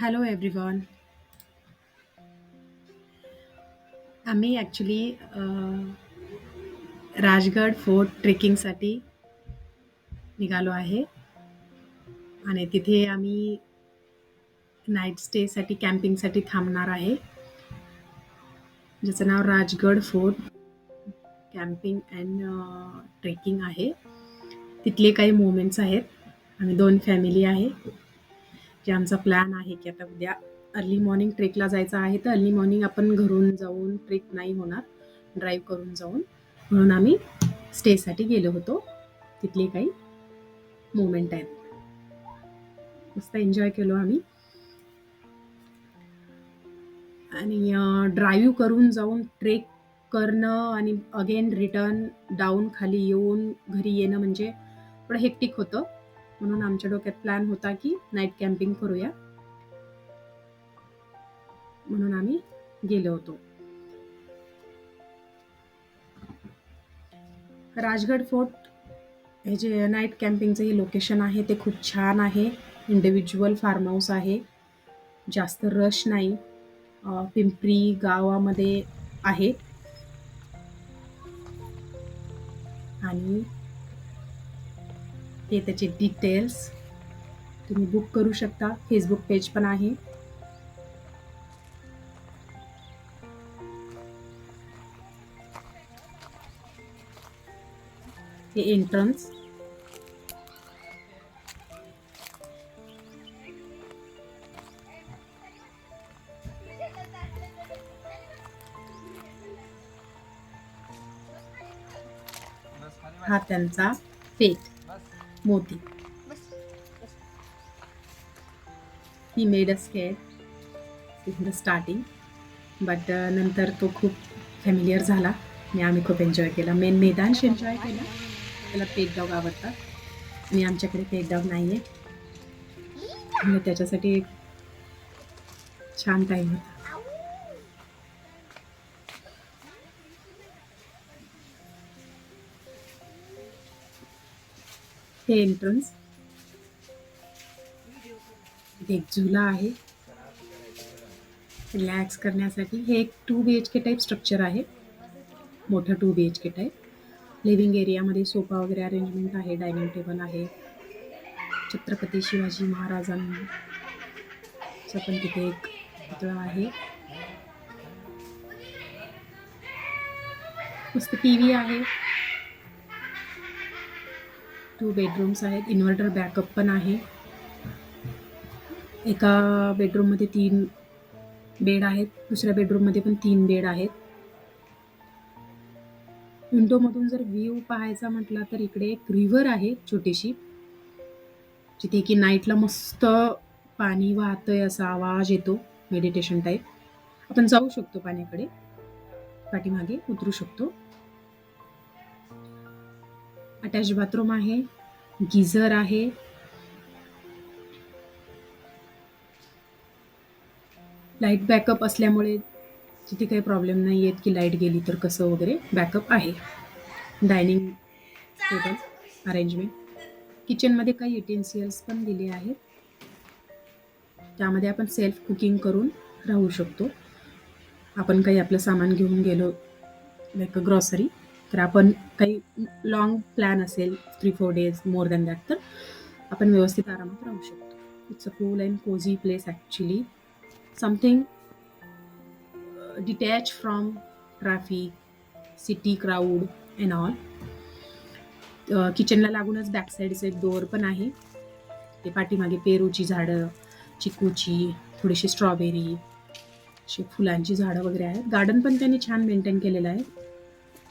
Hello everyone. आम्ही actually Rajgad fort ट्रेकिंगसाठी निघालो आहे आणि तिथे आम्ही नाईट स्टेसाठी कॅम्पिंगसाठी थांबणार आहे. ज्याचं नाव Rajgad fort camping and trekking आहे. तिथले काही मोमेंट्स आहेत. आम्ही दोन फॅमिली आहे. की आमचा प्लॅन आहे की आता उद्या अर्ली मॉर्निंग ट्रेकला जायचं आहे तर अर्ली मॉर्निंग आपण घरून जाऊन ट्रेक नाही होणार ड्राईव्ह करून जाऊन. म्हणून आम्ही स्टेसाठी गेलो होतो. तिथले काही मोमेंट आहेत. मस्त एन्जॉय केलो आम्ही. आणि ड्राईव्ह करून जाऊन ट्रेक करणं आणि अगेन रिटर्न डाऊन खाली येऊन घरी येणं म्हणजे थोडं हेक्टिक होतं. म्हणून आमच्या डोक्यात प्लॅन होता की नाईट कॅम्पिंग करूया. म्हणून आम्ही गेलो होतो. राजगड फोर्ट हे जे नाईट कॅम्पिंगचं हे लोकेशन आहे ते खूप छान आहे. इंडिव्हिज्युअल फार्म हाऊस आहे. जास्त रश नाही. पिंपरी गावामध्ये आहे. आणि हे त्याचे डिटेल्स तुम्ही बुक करू शकता. फेसबुक पेज पण आहे. हे एंट्रन्स हा त्यांचा pet Moti. He made a scare in the starting but नंतर तो खूप फॅमिलियर झाला. आणि आम्ही खूप एन्जॉय केला. मेन मैदानश एन्जॉय केला. त्याला पेट डॉग आवडतात. मी आमच्याकडे पेट डॉग नाही आहे आणि त्याच्यासाठी छान टाईम होता. हे एंट्रन्स एक झुला आहे. रिलॅक्स करण्यासाठी हे एक two B H K type structure आहे. मोठं two B H K type living एरियामध्ये सोफा वगैरे अरेंजमेंट आहे डायनिंग टेबल आहे. छत्रपती शिवाजी महाराजांचं पण तिथे एक पुतळा आहे. मस्त टी व्ही आहे. टू बेडरूम्स आहेत. इन्व्हर्टर बॅकअप पण आहे. एका बेडरूममध्ये तीन बेड आहेत. दुसऱ्या बेडरूममध्ये पण तीन बेड आहेत. विंडोमधून जर व्ह्यू पाहायचा म्हटला तर इकडे एक रिव्हर आहे छोटीशी. जिथे की नाईटला मस्त पाणी वाहतंय असा आवाज येतो. मेडिटेशन टाईप आपण जाऊ शकतो पाण्याकडे. पाठीमागे उतरू शकतो. अटॅच बाथरूम आहे गिझर आहे. लाइट बॅकअप असल्यामुळे तिथे काही प्रॉब्लेम नाही आहेत की लाइट गेली तर कसं वगैरे बॅकअप आहे. डायनिंग टेबल अरेंजमेंट किचनमध्ये काही युटेन्सियल्स पण दिले आहेत. त्यामध्ये आपण सेल्फ कुकिंग करून राहू शकतो. आपण काही आपलं सामान घेऊन गेलो लाईक ग्रॉसरी तर आपण काही लॉंग प्लॅन असेल three four days more than that तर आपण व्यवस्थित आरामात राहू शकतो. It's a cool and cosy place actually something detach from traffic city crowd and all किचनला लागूनच बॅक साईडचं एक डोअर पण आहे. ते पाठीमागे पेरूची झाडं चिकूची थोडीशी स्ट्रॉबेरी अशी फुलांची झाडं वगैरे आहेत. गार्डन पण त्यांनी छान मेंटेन केलेलं आहे.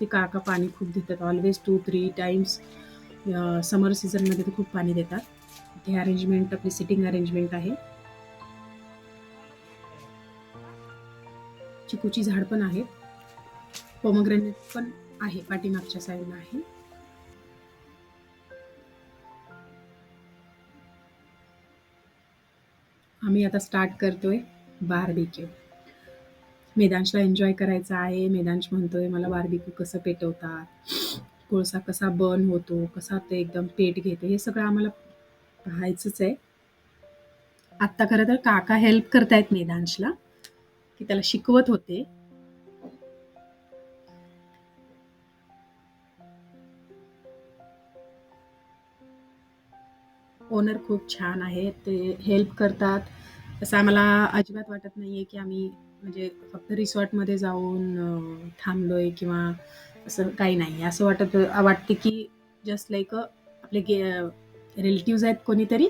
ते काका पाणी खूप देतात. Always two three times summer सीझनमध्ये ते खूप पाणी देतात. हे अरेंजमेंट आपली सिटिंग अरेंजमेंट आहे. चिकूची झाड पण आहे पोमग्रेनेट पण आहे पाठीमागच्या साईडला आहे. आम्ही आता स्टार्ट करतोय बारबेक्यू. मेदांशला एन्जॉय करायचा आहे. मेदांश म्हणतोय मला बारबीक्यू कसं पेटवतात? कोळसा कसा बर्न होतो? कसा ते एकदम पेट घेते? हे सगळं आम्हाला पाहायचंच आहे. आत्ता खरं तर काका हेल्प करतायत मेदांशला की त्याला शिकवत होते. ओनर खूप छान आहेत ते हेल्प करतात. असं आम्हाला अजिबात वाटत नाहीये की आम्ही म्हणजे फक्त रिसॉर्टमध्ये जाऊन थांबलोय किंवा असं काही नाही. असं वाटत वाटते की जस्ट लाईक आपले गे रिलेटिव्ज आहेत कोणीतरी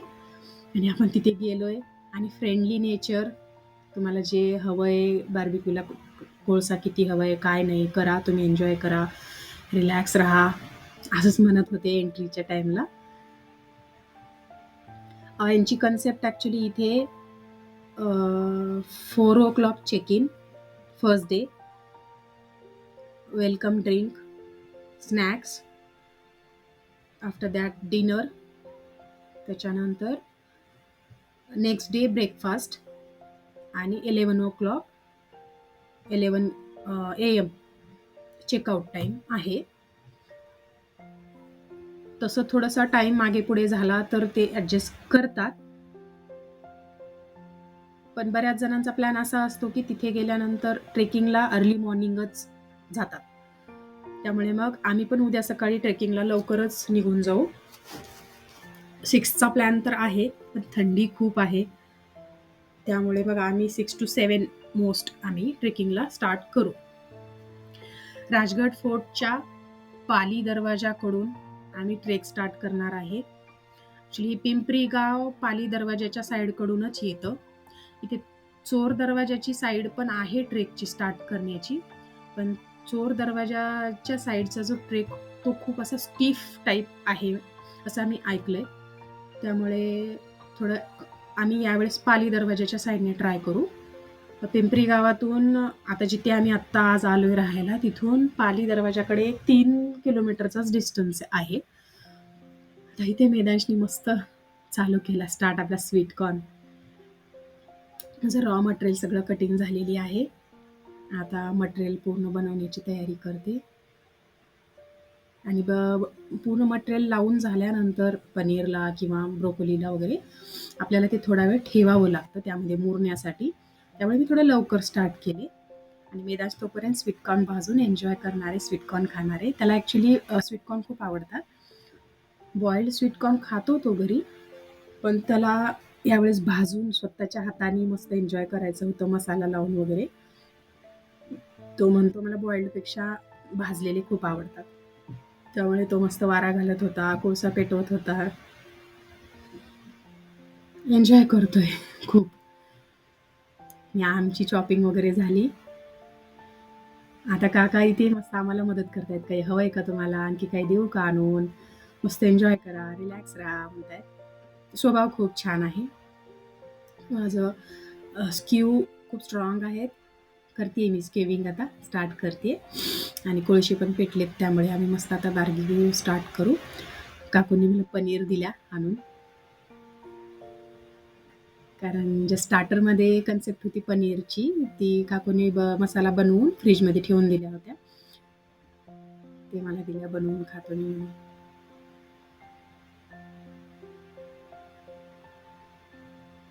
आणि आपण तिथे गेलोय आणि फ्रेंडली नेचर तुम्हाला जे हवंय बार्बिक्यूला कोळसा किती हवंय काय नाही करा तुम्ही एन्जॉय करा रिलॅक्स राहा असंच म्हणत होते एंट्रीच्या टाईमला यांची कन्सेप्ट ॲक्च्युली इथे four o'clock check in first day welcome drink snacks after that dinner त्याच्यानंतर नेक्स्ट डे ब्रेकफास्ट आणि eleven o'clock eleven A M checkout time आहे. तसं थोडासा टाईम मागे पुढे झाला तर ते ॲडजस्ट करतात. पण बऱ्याच जणांचा प्लॅन असा असतो की तिथे गेल्यानंतर ट्रेकिंगला अर्ली मॉर्निंगच जातात. त्यामुळे मग आम्ही पण उद्या सकाळी ट्रेकिंगला लवकरच निघून जाऊ. सिक्सचा प्लॅन तर आहे पण थंडी खूप आहे. त्यामुळे मग आम्ही सिक्स टू सेवन मोस्ट आम्ही ट्रेकिंगला स्टार्ट करू. राजगड फोर्टच्या पाली दरवाजाकडून आम्ही ट्रेक स्टार्ट करणार आहे. ॲक्च्युली पिंपरी गाव पाली दरवाजाच्या साईडकडूनच येतं. इथे चोर दरवाजाची साईड पण आहे ट्रेकची स्टार्ट करण्याची. पण चोर दरवाजाच्या साईडचा जो ट्रेक तो खूप असा स्टीफ टाईप आहे असं आम्ही ऐकलं आहे त्यामुळे थोडं आम्ही यावेळेस पाली दरवाजाच्या साईडने ट्राय करू. पिंपरी गावातून आता जिथे आम्ही आत्ता आज आलो आहे राहायला तिथून पाली दरवाजाकडे तीन किलोमीटरचाच डिस्टन्स आहे. तर इथे मेदांशनी मस्त चालू केला स्टार्ट आपला स्वीट कॉर्न माझं रॉ मटेरियल सगळं कटिंग झालेली आहे. आता मटेरियल पूर्ण बनवण्याची तयारी करते. आणि ब पूर्ण मटेरियल लावून झाल्यानंतर पनीरला किंवा ब्रोकोलीला वगैरे आपल्याला ते थोडा वेळ ठेवावं लागतं त्यामध्ये मुरण्यासाठी. त्यामुळे मी थोडं लवकर स्टार्ट केले. आणि मेदास तोपर्यंत स्वीटकॉर्न भाजून एन्जॉय करणारे स्वीटकॉर्न खाणारे. त्याला ॲक्च्युली स्वीटकॉर्न खूप आवडतात. बॉईल्ड स्वीटकॉर्न खातो तो घरी. पण त्याला यावेळेस भाजून स्वतःच्या हाताने मस्त एन्जॉय करायचं होतं मसाला लावून वगैरे. तो म्हणतो मला बॉईल्डपेक्षा भाजलेले खूप आवडतात. त्यामुळे तो मस्त वारा घालत होता कोळसा पेटवत होता. एन्जॉय करतोय खूप. या आमची शॉपिंग वगैरे झाली. आता काका इथे मस्त आम्हाला मदत करतायत. काही हवंय का तुम्हाला? आणखी काही देऊ का आणून? मस्त एन्जॉय करा रिलॅक्स राहा म्हणतायत. स्वभाव खूप छान आहे. माझं स्क्यू खूप स्ट्रॉंग आहेत. करते मी स्केविंग आता स्टार्ट करते आणि कोळशी पण पेटलेत त्यामुळे आम्ही मस्त आता बार्गी स्टार्ट करू. काकूंनी मला पनीर दिल्या आणून. कारण ज्या स्टार्टरमध्ये कन्सेप्ट होती पनीरची ती काकूने ब मसाला बनवून फ्रीजमध्ये ठेवून दिल्या होत्या. ते मला दिल्या बनवून खातो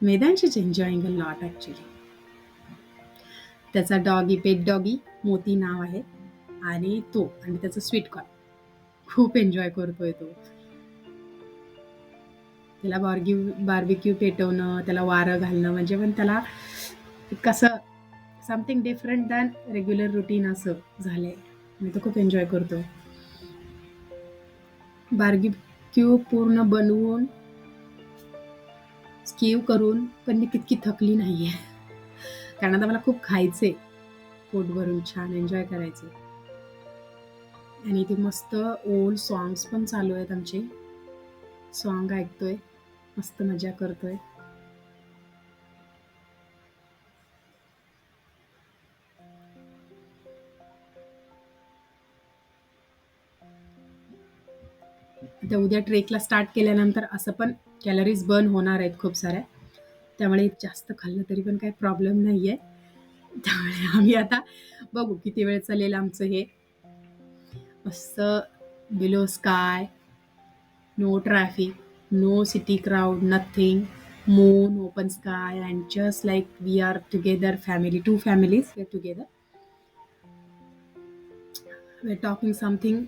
मी मेदांशीच एन्जॉईंग अ लॉट ॲक्च्युली त्याचा डॉगी पेट डॉगी मोती नाव आहे. आणि तो आणि त्याचं स्वीट कॉर्न खूप एन्जॉय करतोय तो. त्याला बार्ग्यू बार्बिक्यू पेटवणं त्याला वारं घालणं म्हणजे पण त्याला कसं something different than regular routine असं झालं आहे मी तो खूप एन्जॉय करतो बार्बिक्यू पूर्ण बनवून केव करून पण मी तितकी थकली नाही आहे कारण आता मला खूप खायचे पोट भरून छान एन्जॉय करायचे आणि इथे मस्त ओल्ड सॉंग्स पण चालू आहेत आमचे. सॉन्ग ऐकतोय. मस्त मजा करतोय. तर उद्या ट्रेकला स्टार्ट केल्यानंतर असं पण कॅलरीज बर्न होणार आहेत खूप साऱ्या. त्यामुळे जास्त खाल्लं तरी पण काही प्रॉब्लेम नाही आहे त्यामुळे आम्ही आता बघू किती वेळ चालेल आमचं हे. मस्त below sky no traffic no city crowd nothing moon open sky and just like we are together family two families way together we are talking something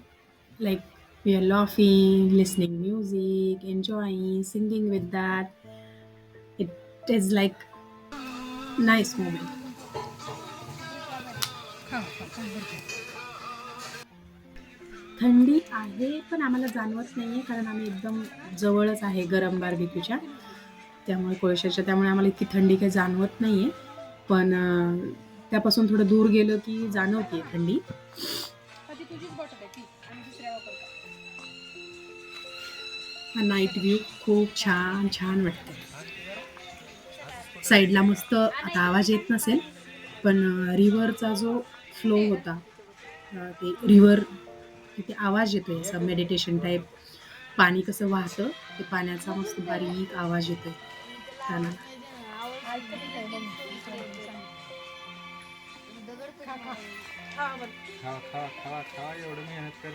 like we are laughing, listening music, enjoying, singing with that. It is like nice moment. थंडी आहे पण आम्हाला जाणवत नाहीये कारण आम्ही एकदम जवळच आहे गरम बार्बिक्यूच्या त्यामुळे कोळशाच्या त्यामुळे आम्हाला इतकी थंडी काही जाणवत नाहीये पण त्यापासून थोडं दूर गेलं की जाणवते थंडी नाईट व्ह्यू खूप छान छान वाटते साईडला मस्त आता आवाज येत नसेल पण रिव्हरचा जो फ्लो होता ते रिव्हर तिथे आवाज येतो आहे असा मेडिटेशन टाईप पाणी कसं वाहतं ते पाण्याचा मस्त बारीक आवाज येतो कानाला खा खा खा खा एवढं मेहनत कर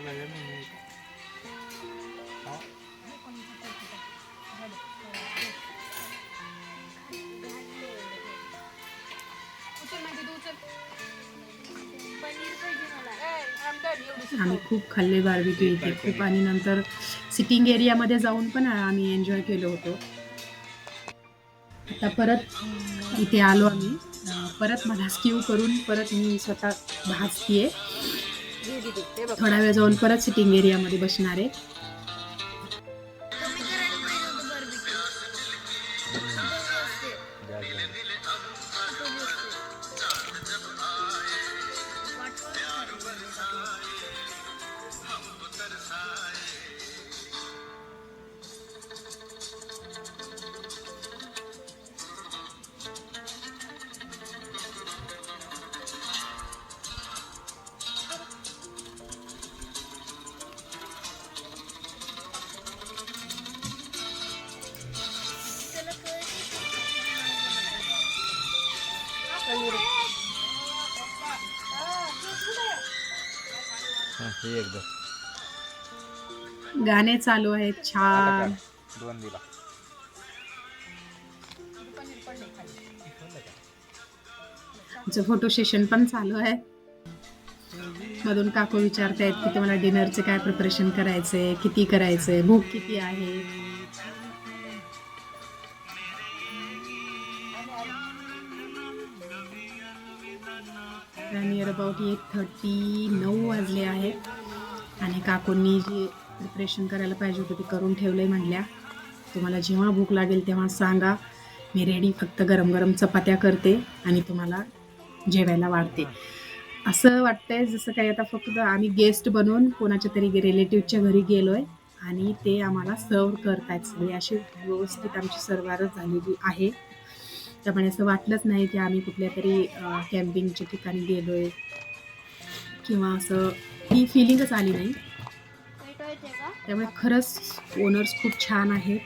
आम्ही खूप खाल्ले बार्बिक्यू इथे. खूप आणि नंतर सिटिंग एरियामध्ये जाऊन पण आम्ही एन्जॉय केलं होतो. आता परत इथे आलो आम्ही. परत मला स्क्यू करून परत मी स्वतः भाजतीये. थोडा वेळ जाऊन परत सिटिंग एरियामध्ये बसणार आहे. हा, एकदम गाणे चालू आहेत छान. दोन दिला. आमचं फोटो सेशन पण चालू आहे. मधून काकू विचारतायत की तुम्हाला डिनरचे काय प्रिपरेशन करायचंय किती करायचंय भूक किती आहे? अबाउट एट थर्टी नऊ वाजले आहेत. आणि काकूंनी जे प्रिपरेशन करायला पाहिजे होतं ते करून ठेवलं आहे म्हणल्या. तुम्हाला जेव्हा भूक लागेल तेव्हा सांगा. मी रेडी फक्त गरम गरम चपात्या करते आणि तुम्हाला जेवायला वाढते. असं वाटतंय जसं काही आता फक्त आम्ही गेस्ट बनवून कोणाच्या तरी रिलेटिव्हच्या घरी गेलो आहे आणि ते आम्हाला सर्व करतायत सगळी. अशी व्यवस्थित आमची सर्वारच झालेली आहे. त्यामुळे असं वाटलंच नाही की आम्ही कुठल्या तरी कॅम्पिंगच्या ठिकाणी गेलोय. किंवा असं ही फिलिंगच आली नाही. त्यामुळे खरंच ओनर्स खूप छान आहेत.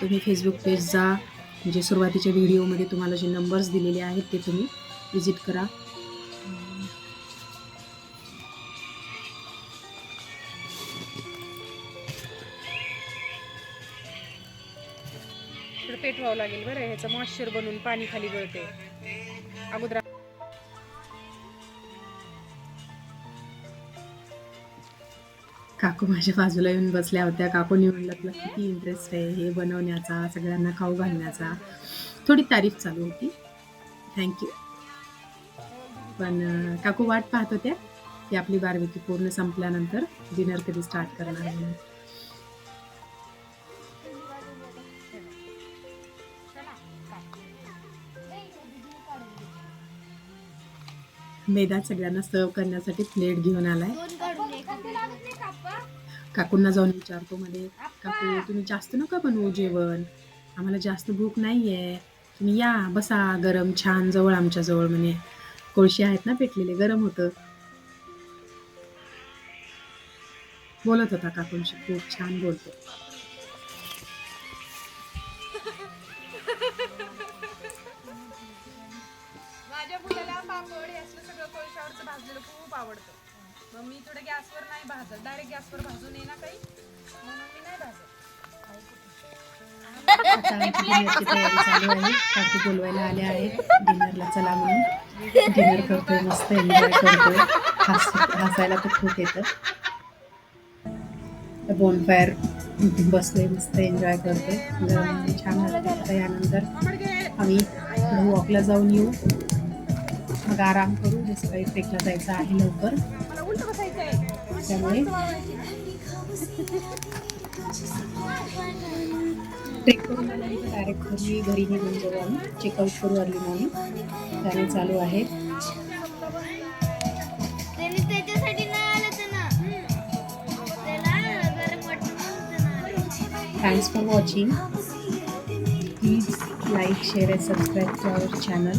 तुम्ही फेसबुक पेज जा. म्हणजे सुरुवातीच्या व्हिडिओमध्ये तुम्हाला जे नंबर्स दिलेले आहेत ते तुम्ही विजिट करा. लागेल बरं ह्याचं मॉइश्चर बनवून पाणी खाली गळते अगोदर काकू माझ्या बाजूला येऊन बसल्या होत्या. काकूनी म्हणलं तुला किती इंटरेस्ट आहे हे बनवण्याचा सगळ्यांना खाऊ घालण्याचा. थोडी तारीफ चालू होती. थँक्यू पण काकू वाट पाहत होत्या की आपली बारबेकी पूर्ण संपल्यानंतर डिनर कधी स्टार्ट करणार आहे म्हणून. मेदात सगळ्यांना सर्व करण्यासाठी प्लेट घेऊन आलाय. काकूंना जाऊन विचारतो मध्ये काकू तुम्ही जास्त नका बनवू जेवण? आम्हाला जास्त भूक नाहीये. तुम्ही या बसा गरम छान जवळ आमच्या जवळ म्हणे. कोळशी आहेत ना पेटलेले गरम होतं. बोलत होता काकूंशी खूप छान बोलतो. माझ्या मुलाला पापड असलं सगळं कोळशावरचं भाजलेलं खूप आवडतं. मग मी थोडं गॅसवर नाही भाजत डायरेक्ट गॅसवर भाजून ये ना काही. म्हणून मी नाही भाजत. आता आमची डिनरची तयारी चालू आहे. काकू बोलवायला आल्या आहेत डिनरला. चला म्हणून. डिनर करतोय मस्त एन्जॉय करतोय. हस हसायला तर खूप येतं. बोनफायर बसतोय मस्त एन्जॉय करतोय. छान वाटतं यानंतर आम्ही वॉकला जाऊन येऊ. मग आराम करू जसं काही ट्रेकला जायचं आहे लवकर. मला उलट बसायचं आहे त्यामुळे ट्रेक करून आल्यानंतर डायरेक्ट घरी घरी निघून जाऊ आम्ही चेकआउट करू अर्ली मॉर्निंग त्याने चालू आहे. आलं म्हणून आलं. Thanks for watching please like share and subscribe to our channel